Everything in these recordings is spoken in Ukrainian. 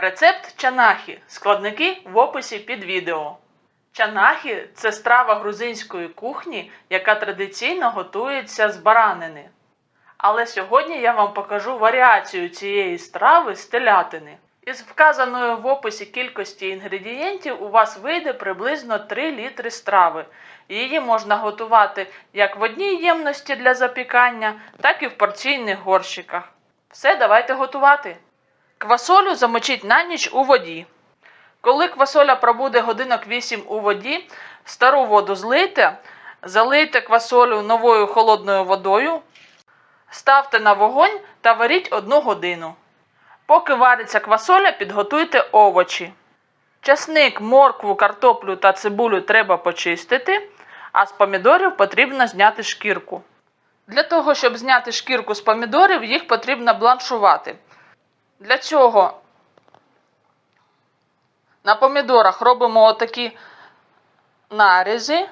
Рецепт чанахі. Складники в описі під відео. Чанахі це страва грузинської кухні, яка традиційно готується з баранини. Але сьогодні я вам покажу варіацію цієї страви з телятини. Із вказаної в описі кількості інгредієнтів у вас вийде приблизно 3 літри страви. Її можна готувати як в одній ємності для запікання, так і в порційних горщиках. Все, давайте готувати. Квасолю замочіть на ніч у воді. Коли квасоля пробуде годинок 8 у воді, стару воду злийте, залийте квасолю новою холодною водою, ставте на вогонь та варіть 1 годину. Поки вариться квасоля, підготуйте овочі. Часник, моркву, картоплю та цибулю треба почистити, а з помідорів потрібно зняти шкірку. Для того, щоб зняти шкірку з помідорів, їх потрібно бланшувати. Для цього на помідорах робимо отакі нарізи.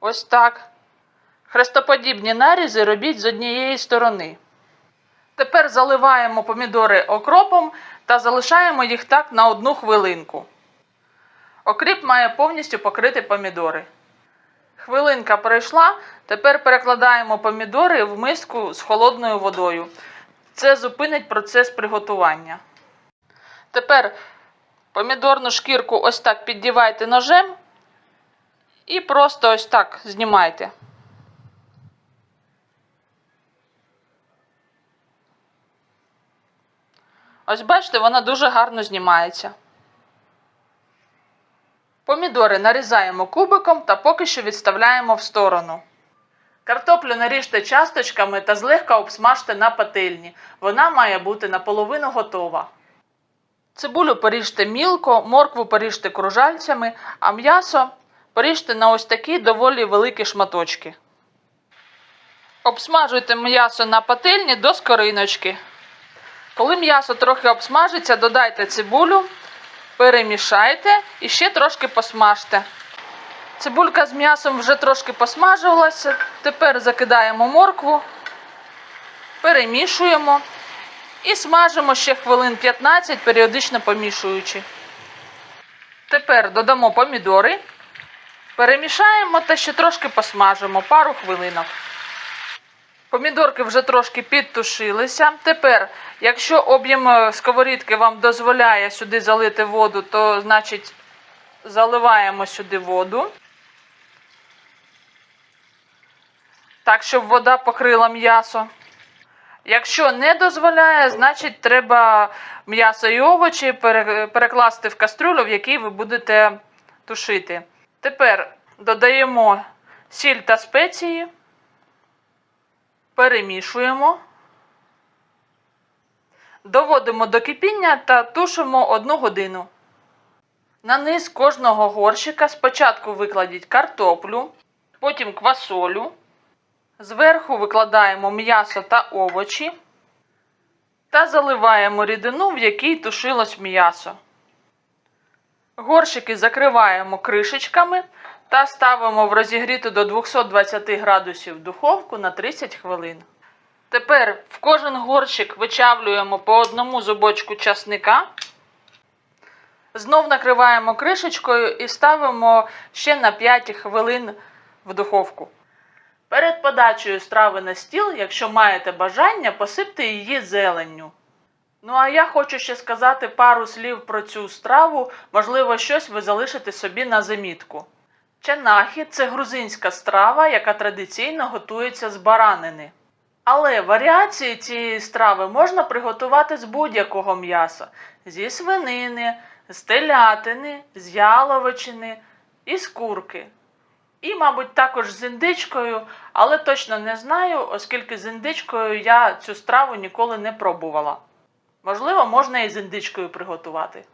Ось так. Хрестоподібні нарізи робіть з однієї сторони. Тепер заливаємо помідори окропом та залишаємо їх так на одну хвилинку. Окріп має повністю покрити помідори. Хвилинка пройшла, тепер перекладаємо помідори в миску з холодною водою. Це зупинить процес приготування. Тепер помідорну шкірку ось так піддівайте ножем і просто ось так знімайте. Ось бачите, вона дуже гарно знімається. Помідори нарізаємо кубиком та поки що відставляємо в сторону. Картоплю наріжте часточками та злегка обсмажте на пательні. Вона має бути наполовину готова. Цибулю поріжте мілко, моркву поріжте кружальцями, а м'ясо поріжте на ось такі доволі великі шматочки. Обсмажуйте м'ясо на пательні до скориночки. Коли м'ясо трохи обсмажиться, додайте цибулю, перемішайте і ще трошки посмажте. Цибулька з м'ясом вже трошки посмажилася. Тепер закидаємо моркву, перемішуємо і смажимо ще хвилин 15, періодично помішуючи. Тепер додамо помідори, перемішаємо та ще трошки посмажимо пару хвилинок. Помідорки вже трошки підтушилися. Тепер, якщо об'єм е, сковорідки вам дозволяє сюди залити воду, то значить заливаємо сюди воду. Так, щоб вода покрила м'ясо. Якщо не дозволяє, значить треба м'ясо і овочі перекласти в кастрюлю, в якій ви будете тушити. Тепер додаємо сіль та спеції перемішуємо, доводимо до кипіння та тушимо 1 годину. На низ кожного горщика спочатку викладіть картоплю, потім квасолю. Зверху викладаємо м'ясо та овочі та заливаємо рідину, в якій тушилось м'ясо. Горщики закриваємо кришечками та ставимо в розігріту до 220 градусів духовку на 30 хвилин. Тепер в кожен горщик вичавлюємо по одному зубочку часника. Знов накриваємо кришечкою і ставимо ще на 5 хвилин в духовку. Перед подачею страви на стіл, якщо маєте бажання, посипте її зеленню. Ну а я хочу ще сказати пару слів про цю страву, можливо, щось ви залишите собі на замітку. Чанахі це грузинська страва, яка традиційно готується з баранини. Але варіації цієї страви можна приготувати з будь-якого м'яса: зі свинини, з телятини, з яловичини і з курки. І, мабуть, також з індичкою, але точно не знаю, оскільки з індичкою я цю страву ніколи не пробувала. Можливо, можна і з індичкою приготувати.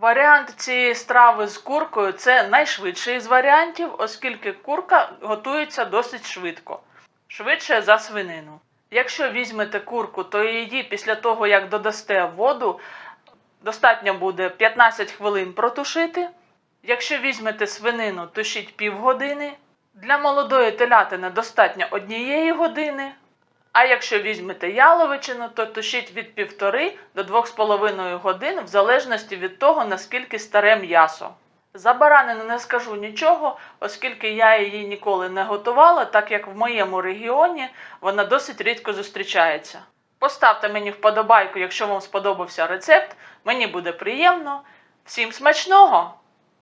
Варіант цієї страви з куркою це найшвидший з варіантів, оскільки курка готується досить швидко, швидше за свинину. Якщо візьмете курку, то її після того, як додасте воду, достатньо буде 15 хвилин протушити. Якщо візьмете свинину, тушіть півгодини. Для молодої телятини достатньо однієї години. А якщо візьмете яловичину, то тушіть від півтори до двох з половиною годин, в залежності від того, наскільки старе м'ясо. За баранину не скажу нічого, оскільки я її ніколи не готувала, так як в моєму регіоні вона досить рідко зустрічається. Поставте мені вподобайку, якщо вам сподобався рецепт, мені буде приємно. Всім смачного!